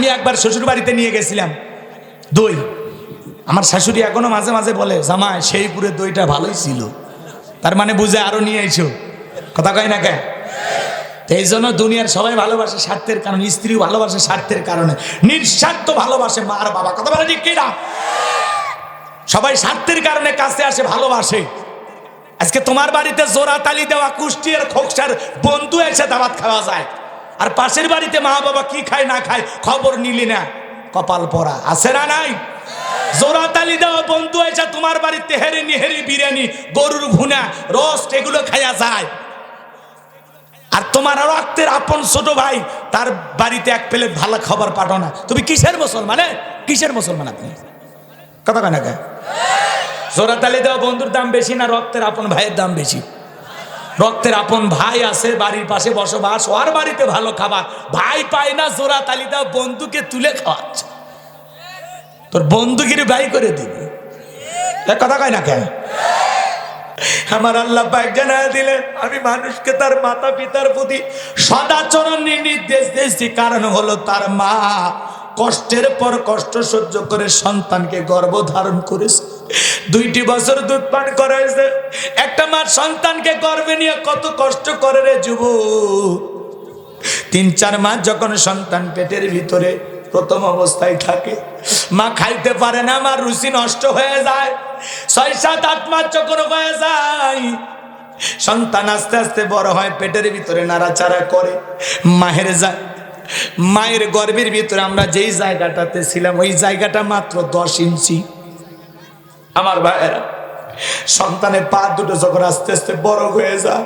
আমি একবার শ্বশুর বাড়িতে নিয়ে গেছিলাম। দই। আমার শাশুড়ি এখনও মাঝে মাঝে বলে, জামাই সেই পুরে দইটা ভালোই ছিল। তার মানে বুঝে আরও নিয়ে আইছো। কথা কয় না কে? এই জন্য দুনিয়ার সবাই ভালোবাসে স্বার্থের কারণে, স্ত্রীও ভালোবাসে স্বার্থের কারণে। নিঃস্বার্থ ভালোবাসে মা আর বাবা। কথা বলে ঠিক কিনা? সবাই স্বার্থের কারণে কাছে আসে, ভালোবাসে। আজকে তোমার বাড়িতে জোড়া তালি দেওয়া কুষ্টি আর খোকসার বন্ধু এসে দাবাত খাওয়া যায়। আর পাশের বাড়িতে মা বাবা কি খায়, না খায়, খবর নিলি না। কপাল পরা। আছে না নাই? জোড়া তালি দেওয়া বন্ধু, এসে তোমার বাড়িতে হেরি নিহেরি বিরিয়ানি, গরুর ভুনা, রোস্ট, এগুলো খাইয়া যায়। আর তোমার রক্তের আপন ছোট ভাই, তার বাড়িতে এক প্লেট ভালো খাবার পাঠো না। তুমি কিসের মুসলমান? কিসের মুসলমান আপনি? কথা কেন কে? জোড়া তালি দেওয়া বন্ধুর দাম বেশি না, রক্তের আপন ভাইয়ের দাম বেশি। রক্তের আপন ভাই আছে, বাড়ির পাশে বসবাস, ওর বাড়িতে ভালো খাবার। ভাই পায় না, জোড়া তালি দেওয়া বন্ধুকে তুলে খাওয়াচ্ছে। তোর বন্ধুগিরি ভাই করে দিবে। কথা কয় না কেন? আমার আল্লাহ পাক দিলেন, আমি মানুষকে তার মাতা পিতার প্রতি সদাচরণ নির্দেশ দিয়েছি, কারণ হলো তার মা কষ্টের পর কষ্ট সহ্য করে সন্তানকে গর্ভ ধারণ করেছে। দুইটি বছর দুধ পান করাইছে। একটা মা সন্তানকে গর্ভে নিয়ে কত কষ্ট করে রে যুব তিন, চার মাস যখন সন্তান পেটের ভিতরে প্রথম অবস্থায় থাকে, মা খাইতে পারে না আমার রুচি নষ্ট হয়ে যায়। ছয়, সাত, আট মাস যখন হয়ে যায়, সন্তান আস্তে আস্তে বড় হয়, পেটের ভিতরে নাড়াচাড়া করে মায়ের যা মায়ের গর্ভের ভিতরে আমরা যেই জায়গাটাতে ছিলাম, ওই জায়গাটা মাত্র দশ ইঞ্চি। আমার ভাইয়েরা, সন্তানের পা দুটো যখন আস্তে আস্তে বড় হয়ে যায়,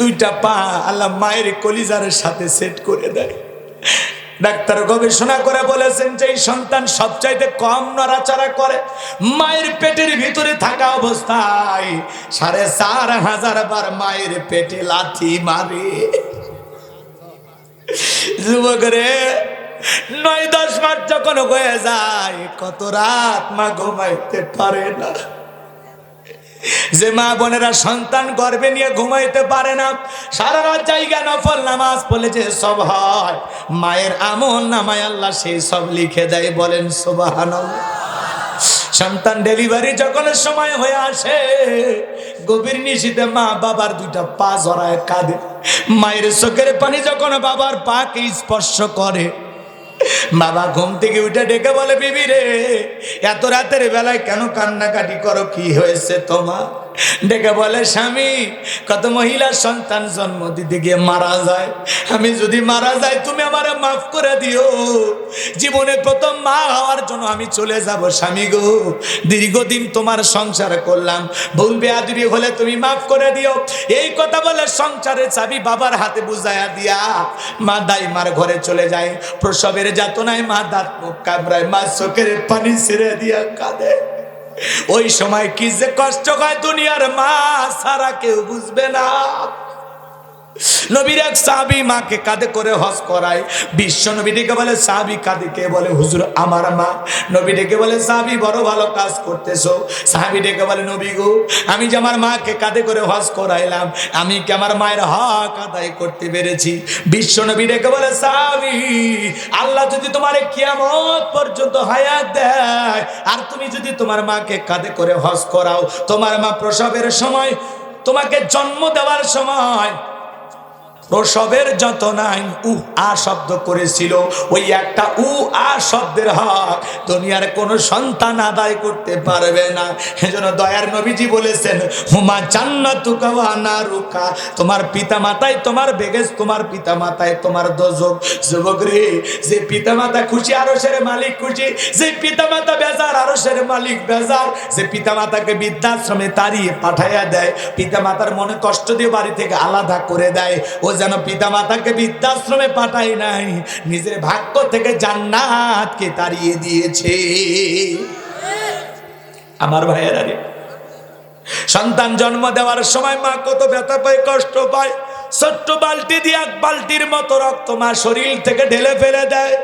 দুইটা পা আল্লাহ মায়ের কলিজারের সাথে সেট করে দেয়। ডাক্তার গবেষণা করে বলেছেন যে এই সন্তান সবচাইতে কম নড়াচড়া করে মায়ের পেটের ভিতরে থাকা অবস্থায়। সাড়ে চার হাজার বার মায়ের পেটে লাথি মারে। যুবক রে নয় দশ মাস যখন হয়ে যায়, কত রাত মা ঘুমাইতে পারে না। যে মা বোনেরা সন্তান গর্বে নিয়ে ঘুমাইতে পারে না, সারা রাত জায়গা নফল নামাজ পড়লে যে সব হয়, মায়ের আমল নামায় আল্লাহ সেই সব লিখে দেয়, বলেন সোবাহান সন্তান ডেলিভারি যখন সময় হয়ে আসে, গভীর নিশিতে মা বাবার দুইটা পা জড়ায় কাঁদে। মায়ের চোখের পানি যখন বাবার পাকে স্পর্শ করে, বাবা ঘুম থেকে উঠে ডেকে বলে, বিবি রে, এত রাতের বেলায় কেন কান্নাকাটি করো? কি হয়েছে তোমার? ডেকে বলে, স্বামী, কত মহিলার সন্তান জন্ম দিতে গিয়ে মারা যায়। আমি যদি মারা যাই, তুমি আমারে মাফ করে দিও। জীবনে প্রথম মা হওয়ার জন্য আমি চলে যাব, স্বামী গো। দীর্ঘদিন তোমার সংসার করলাম। ভুল বেয়াদুরি হলে তুমি মাফ করে দিও। এই কথা বলে সংসারের চাবি বাবার হাতে বুঝাইয়া দিয়া মা দাইমার ঘরে চলে যায়। প্রসবের যাতনায় মা দাঁত মুখ কামড়ায়, মা চোখের পানি ছেড়ে দিয়া কাঁদে। ওই সময় কি যে কষ্ট হয় দুনিয়ার মা সারা কেউ বুঝবে না। নবীর এক সাহাবি মাকে কাঁধে করে হজ করায়। বিশ্ব নবী ডেকে বলে, সাহাবি, কাঁধে কে? বলে, হুজুর, আমার মা। নবী ডেকে বলে, সাহাবি, বড় ভালো কাজ করতেছো। সাহাবি ডেকে বলে, নবী গো, আমি যে আমার মাকে কাঁধে করে হজ করাইলাম, আমি কি আমার মায়ের হক আদায় করতে পেরেছি? বিশ্ব নবী ডেকে বলে, সাহাবি, আল্লাহ যদি তোমার কিয়ামত পর্যন্ত হায়াত দেয়, আর তুমি যদি তোমার মাকে কাঁধে করে হজ করাও, তোমার মা প্রসবের সময়, তোমাকে জন্ম দেওয়ার সময় প্রসবের যত নাই উ, আ শব্দ করেছিল। ওই একটা উ, আ শব্দের হক দুনিয়ার কোন সন্তান আদায় করতে পারবে না। এজন্য দয়ার নবীজি বলেছেন, হুমা জান্নাতুকা ওয়া নারুকা। তোমার পিতা মাতায় তোমার বেগেস তোমার পিতা মাতায় তোমার দোজক। যুবক যে পিতা মাতা খুশি আরশের মালিক খুশি। যে পিতা মাতা বেজার আরশের মালিক বেজার। যে পিতা মাতাকে বৃদ্ধাশ্রমে তাড়িয়ে পাঠাইয়া দেয় পিতা মাতার মনে কষ্ট দিয়ে বাড়ি থেকে আলাদা করে দেয়। ও যেন পিতা মাতাকে বৃদ্ধাশ্রমে পাঠায় নাই। নিজের ভাগ্য থেকে জান্নাতকে তাড়িয়ে দিয়েছে। আমার ভাইয়েরা রে, সন্তান জন্ম দেওয়ার সময় মা কত ব্যথা পায়, কষ্ট পায়। ছোট্ট বালতি দিয়ে এক বালতির মতো রক্ত মা শরীর থেকে ঢেলে ফেলে দেয়।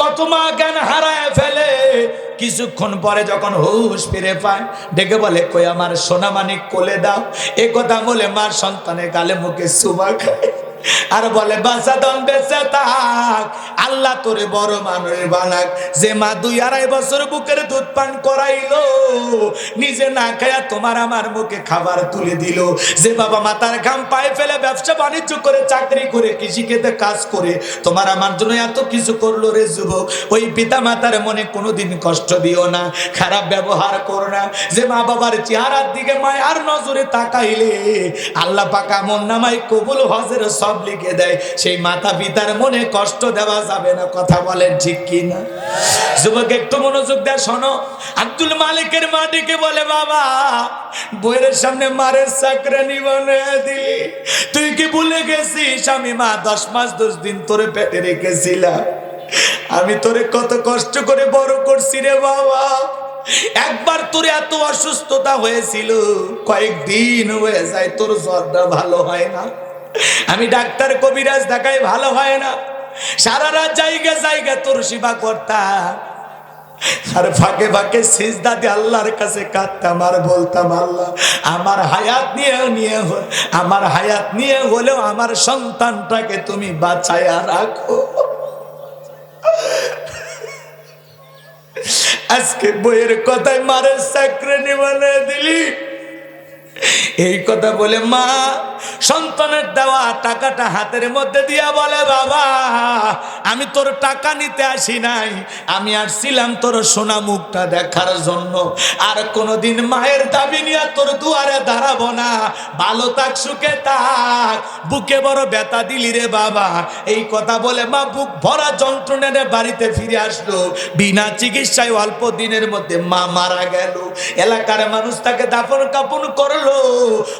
কত মা জ্ঞান হারায় ফেলে। কিছুক্ষণ পরে যখন হুশ ফিরে পায়, ডেকে বলে, কই আমার সোনা মানিক কোলে দাও। এ কথা বলে মার সন্তানের গালে মুখে সুমা খায়। আর বলে বাসা দম বেঁচে থাক তোরে বড় মানুষ বানাক। যে মা দুই আড়াই বছর বুকের দুধ পান করাইলো, নিজে না খায়া তোমার আমার মুখে খাবার তুলে দিল। যে বাবা মাতার ঘাম পায়ে ফেলে ব্যবসা বাণিজ্য করে চাকরি করে কৃষি খেতে কাজ করে, তোমার আমার জন্য এত কিছু করল রে যুবক। ওই পিতা মাতার মনে কোনোদিন কষ্ট দিও না, খারাপ ব্যবহার করো না। যে মা বাবার চেহারার দিকে মায়ার নজরে তাকাইলে, আল্লাহ পাকা মন নামাই কবুল হজের সব লিখে দেয়। সেই মাতা পিতার মনে কষ্ট দেওয়া যাবে না। কথা বলেন, ঠিক কি না? যুবক, একটু মনোযোগ দেয় শোনো। আব্দুল মালিকের মা ডেকে বলে, বাবা, বইয়ের সামনে মারের চাকরানি বানিয়ে দিলি তুই কি ভুলে গেছিস? আমি মা, দশ মাস দশ দিন তোরে পেটে রেখেছিলাম। আমি তোরে কত কষ্ট করে বড় করছি রে বাবা। একবার তোর এত অসুস্থতা হয়েছিল, কয়েকদিন হয়ে যায়, তোর জ্বরটা ভালো হয় না। আমি ডাক্তার কবিরাজ দেখাই ভালো হয় না। সারা রাত জায়গা জায়গা তোর সেবা করতাম। আর ফাঁকে ফাঁকে সিজদা দিয়ে আল্লাহর কাছে কাঁদতাম আর বলতাম, আল্লাহ, আমার হায়াত নিয়ে নিয়ে আমার হায়াত নিয়ে হলেও আমার সন্তানটাকে তুমি বাঁচাইয়া রাখো। আজকে বইয়ের কথায় মারের চাকরি বানিয়ে দিলি। এই কথা বলে, মা সন্তানের দেওয়া টাকাটা হাতের মধ্যে দিয়া বলে, বাবা, আমি তোর টাকা নিতে আসি নাই। আমি আসছিলাম তোর সোনা মুখটা দেখার জন্য। আর কোনোদিন মায়ের দাবি নিয়ে তোর দুয়ারে দাঁড়াবো না। ভালো থাক, সুখে থাক। বুকে বড় ব্যথা দিলি রে বাবা। এই কথা বলে মা বুক ভরা যন্ত্রণারে বাড়িতে ফিরে আসলো। বিনা চিকিৎসায় অল্প দিনের মধ্যে মা মারা গেল। এলাকার মানুষ তাকে দাফন কাপন করল।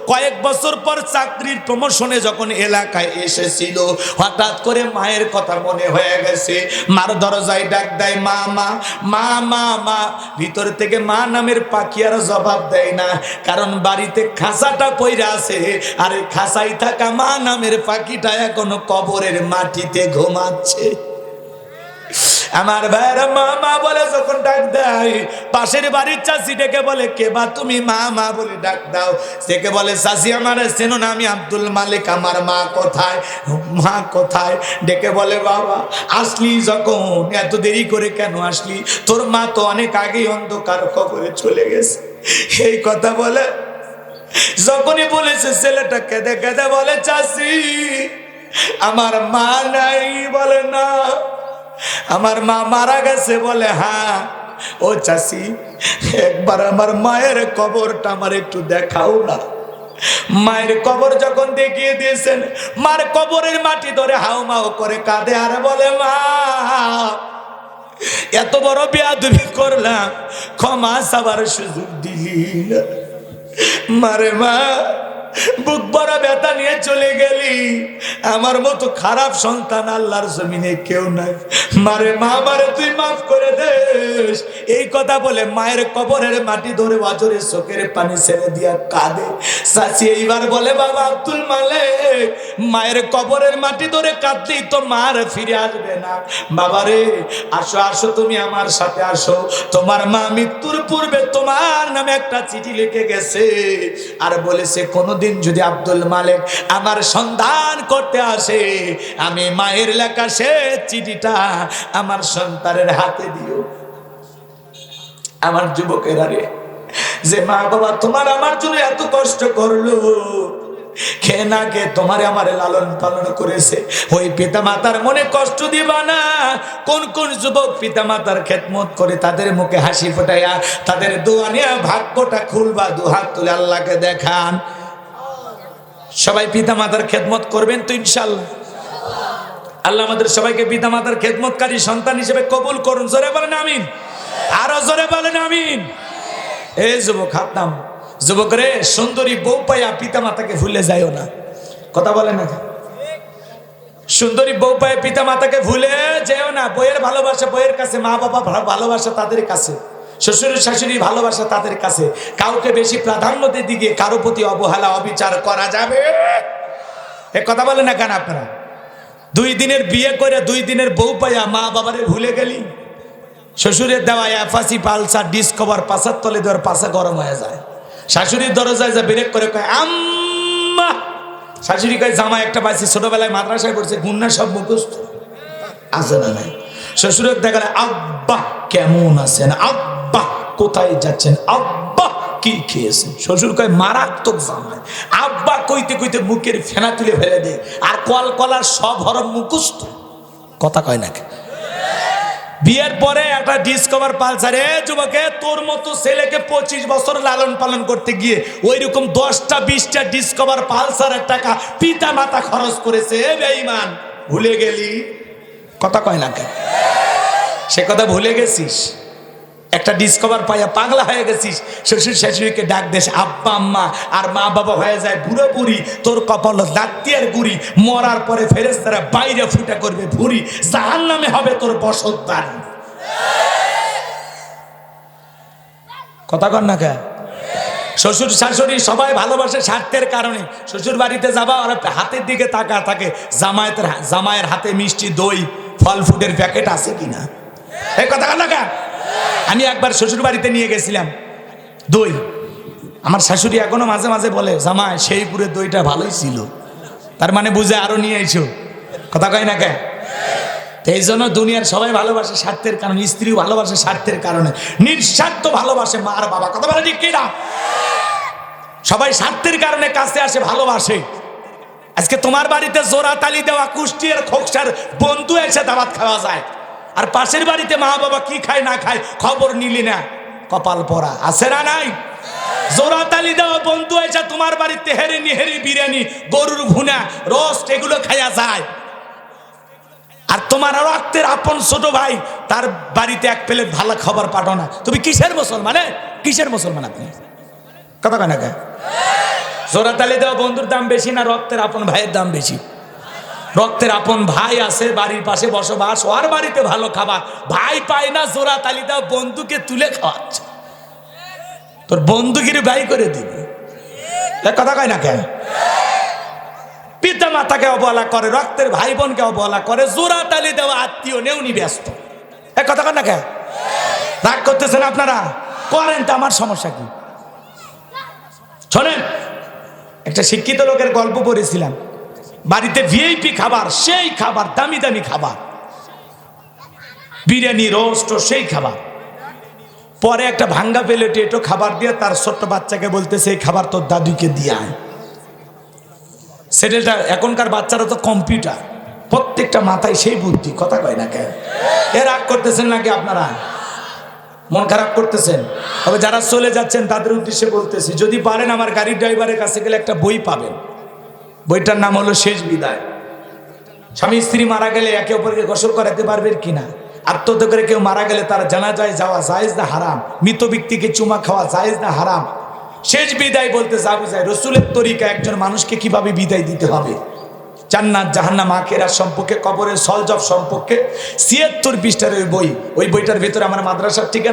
কয়েক বছর পর চাকরির প্রমোশনে যখন এলাকায় এসেছিল, হঠাৎ করে মায়ের কথা মনে হয়ে গেছে। মার দরজায় ডাক দেয়, মা মা মা মা মা। ভিতর থেকে মা নামের পাখি আর জবাব দেয় না, কারণ বাড়িতে খাঁচাটা পইরা আছে। আর খাঁচাই থাকা মা নামের পাখিটা এখনও কবরের মাটিতে ঘুমাচ্ছে। আমার ভাইরা মা মা বলে যখন ডাক দেয়, পাশের বাড়ির চাষি ডেকে বলে, কে বা তুমি মা মা বলে ডাক দাও? সেকে বলে চাষি আমার চেনো না, আমি আব্দুল মালিক, আমার মা কোথায়? মা কোথায়? ডেকে বলে, বাবা, আসলি যখন, এত দেরি করে কেন আসলি? তোর মা তো অনেক আগেই অন্ধকার কবরে চলে গেছে। এই কথা বলে, যখনই বলেছে, ছেলেটা কেঁদে কেঁদে বলে চাষি আমার মা নাই বলে না। আমার মা মারা গেছে বলে হ্যাঁ ও চাষি একবার আমার মায়ের কবরটা আমার একটু দেখাও না। মায়ের কবর যখন দেখিয়ে দিয়েছেন, মার কবরের মাটি ধরে হাও মাও করে কাঁদে আর বলে, মা, এত বড় বেয়াদবি করলাম, ক্ষমা সাবার সুযোগ দিলি মারে মা বুক বড় ব্যথা নিয়ে চলে গেলি। আমার মতো খারাপ সন্তান আল্লাহর জমিনে কেউ নাই। মারে মা, মারে, তুই মাফ করে দেস। এই কথা বলে মায়ের কবরের মাটি ধরে অজরে চোখের পানি ছেড়ে দিয়া কাঁদে। চাচি এইবার বলে, বাবা, আব্দুল মালিক, মায়ের কবরের মাটি ধরে কাঁদলেই তো মার ফিরে আসবে না। বাবা রে, আসো আসো, তুমি আমার সাথে আসো। তোমার মা মৃত্যুর পূর্বে তোমার নামে একটা চিঠি লিখে গেছে। আর বলেছে, কোনোদিন যদি আব্দুল মালিক আমার সন্ধান করতে আসে, আমি মায়ের লেখা সে চিঠিটা আমার সন্তানের হাতে দিও। আমার যুবকেরা রে যে মা বাবা তোমার আমার জন্য এত কষ্ট করল, খেয়ে না খেয়ে তোমার আমার লালন পালন করেছে। ওই পিতা মাতার মনে কষ্ট দিবা না। কোন কোন যুবক পিতা মাতার খেদমত করে তাদের মুখে হাসি ফোটাইয়া তাদের দোয়া নিয়ে ভাগ্যটা খুলবা দু হাত তুলে আল্লাহকে দেখান। সবাই পিতা মাতার খেদমত করবেন তো ইনশাল্লাহ। আল্লাহ আমাদের সবাইকে পিতা মাতার খেদমতকারী সন্তান হিসেবে কবুল করুন। জোরে বলেন আমিন। আরও জোরে বলেন আমিন। এই যুবক হাতনাম যুবক রে, সুন্দরী বউ পাইয়া পিতা মাতাকে ভুলে যাইও না। কথা বলে না। সুন্দরী বউ পায়ে পিতা মাতাকে ভুলে যেও না। বইয়ের ভালোবাসা বইয়ের কাছে মা বাবা ভালোবাসা তাদের কাছে। শ্বশুর শাশুড়ি ভালোবাসা তাদের কাছে। কাউকে বেশি প্রাধান্য গিয়ে কারও প্রতি অবহেলা, অবিচার করা যাবে? এ কথা বলে না কেন আপনারা? দুই দিনের বিয়ে করে দুই দিনের বউ পাইয়া মা বাবারে ভুলে গেলি? শ্বশুরের দেওয়া অ্যাফাসি পালসার, ডিসকভার, পাশার তলে দেওয়ার পাশা গরম হয়ে যায়। শাশুড়ির দরজায় যা ব্রেক করে কয়, আম্মা! শাশুড়ি কয় জামা একটা পাইছি, ছোটবেলায় মাদ্রাসায় পড়ছে, গুন্না সব মুখস্থ। আছে না নাই? শ্বশুরের দেখা আব্বা, কেমন আছেন? আব্বা কোথায় যাচ্ছেন? আব্বা কি খেয়েছেন? শ্বশুর কয়, মারাত্মক জামাই। আব্বা কইতে কইতে মুখের ফেনা তুলে ফেলে দেয়। আর কল কলার সব হরম মুখস্থ। কথা কয় নাকি বিয়ের পরে একটা ডিসকভার পালসার, এ যুবকে, তোর মতো ছেলেকে পঁচিশ বছর লালন পালন করতে গিয়ে ওই রকম দশটা, বিশটা ডিসকভার পালসারের টাকা পিতা মাতা খরচ করেছে, এ বেঈমান, ভুলে গেলি? কথা কয় না কেন সে কথা ভুলে গেছিস? একটা ডিসকভার পাইয়া পাগলা হয়ে গেছিস। শ্বশুর শাশুড়িকে ডাক দেশ আব্বা, আম্মা, আর মা বাবা হয়ে যায় বুড়ো বুড়ি, তোর কপাল দাঁতিয়ার গুড়ি মরার পরে ফেরেস্তারা বাইরে ফুটা করবে ভুড়ি জাহান নামে হবে তোর বসত বাড়ি কথা কর না কে? শ্বশুর শাশুড়ি সবাই ভালোবাসে স্বার্থের কারণে। শ্বশুর বাড়িতে যাবা আর হাতের দিকে তাকা থাকে, জামায়াতের জামায়ের হাতে মিষ্টি, দই, ফল ফুডের প্যাকেট আছে কিনা? এই কথা কর না কে? আমি একবার শ্বশুর বাড়িতে নিয়ে গেছিলাম। দই। আমার শাশুড়ি এখনও মাঝে মাঝে বলে জামায় সেই পুরের দইটা ভালোই ছিল। তার মানে বুঝে আরও নিয়ে আইছো। কথা কয় না কে এই জন্য দুনিয়ার সবাই ভালোবাসে স্বার্থের কারণে, স্ত্রীও ভালোবাসে স্বার্থের কারণে। নিঃস্বার্থ ভালোবাসে মা আর বাবা। কথা বলে ঠিক কিনা? সবাই স্বার্থের কারণে কাছে আসে, ভালোবাসে। আজকে তোমার বাড়িতে জোড়া তালি দেওয়া কুষ্টিয়ার খোকসার বন্ধু এসে দাবাত খাওয়া যায়। আর পাশের বাড়িতে মা বাবা কি খায়, না খায়, খবর নিলি না। কপাল পরা, আছে না নাই? জোড়া তালি দেওয়া বন্ধু, এসে তোমার বাড়িতে হেরি নিহেরি বিরিয়ানি, গরুর ভুনা, রোস্ট, এগুলো খাইয়া যায়। আর তোমার রক্তের আপন ছোট ভাই, তার বাড়িতে এক প্লেট ভালো খাবার পাঠাও না। তুমি কিসের মুসলমান? কিসের মুসলমান আপনি? কথা কেন জোড়া দেওয়া বন্ধুর দাম বেশি না, রক্তের আপন ভাইয়ের দাম বেশি। রক্তের আপন ভাই আছে, বাড়ির পাশে বসবাস, ওর বাড়িতে ভালো খাবার। ভাই পায় না, জোড়া তালি দেওয়া বন্ধুকে তুলে খাওয়াচ্ছে। তোর বন্ধুগিরি ভাই করে দিবে। কথা কয় না কেন? পিতা মাতাকে অবহেলা করে, রক্তের ভাই বোনকে অবহেলা করে, জোড়া তালি দেওয়া আত্মীয় নেউনি ব্যস্ত। এক কথা কয় না কে রাগ করতেছেন আপনারা? করেন তো, আমার সমস্যা কি? শোনেন, একটা শিক্ষিত লোকের গল্প পড়েছিলাম। বাড়িতে ভিআইপি খাবার, সেই খাবার, দামি দামি খাবার। বিরিয়ানি, রোস্ট, সেই খাবার। পরে একটা ভাঙ্গা প্লেটে একটু খাবার দিয়ে তার ছোট্ট বাচ্চাকে বলতেছে এই খাবার তোর দাদুকে দিয়ে সেটেলটা, এখনকার বাচ্চারা তো কম্পিউটার। প্রত্যেকটা মাথায় সেই বুদ্ধি। কথা কয় না কেন? এ রাগ করতেছেন নাকি আপনারা? মন খারাপ করতেছেন? তবে যারা চলে যাচ্ছেন, তাদের উদ্দেশ্যে বলতেছি, যদি পারেন আমার গাড়ির ড্রাইভারের কাছে গেলে একটা বই পাবেন। বইটার নাম হলো শেষ বিদায়। স্বামী স্ত্রী মারা গেলে একে অপরকে গোসল করাতে পারবেন কিনা? আত্মহত্যা করে কেউ মারা গেলে তার জানা যায় যাওয়া জায়েজ না হারাম? মৃত ব্যক্তিকে চুমা খাওয়া জায়েজ না হারাম? শেষ বিদায় বলতে যাব যায় রসুলের তরিকা একজন মানুষকে কীভাবে বিদায় দিতে হবে? জান্নাত, জাহান্নাম আখেরার সম্পর্কে, কবরের সলজব সম্পর্কে। ছিয়াত্তর পৃষ্ঠার ওই বই, ওই বইটার ভিতরে আমার মাদ্রাসার ঠিকানা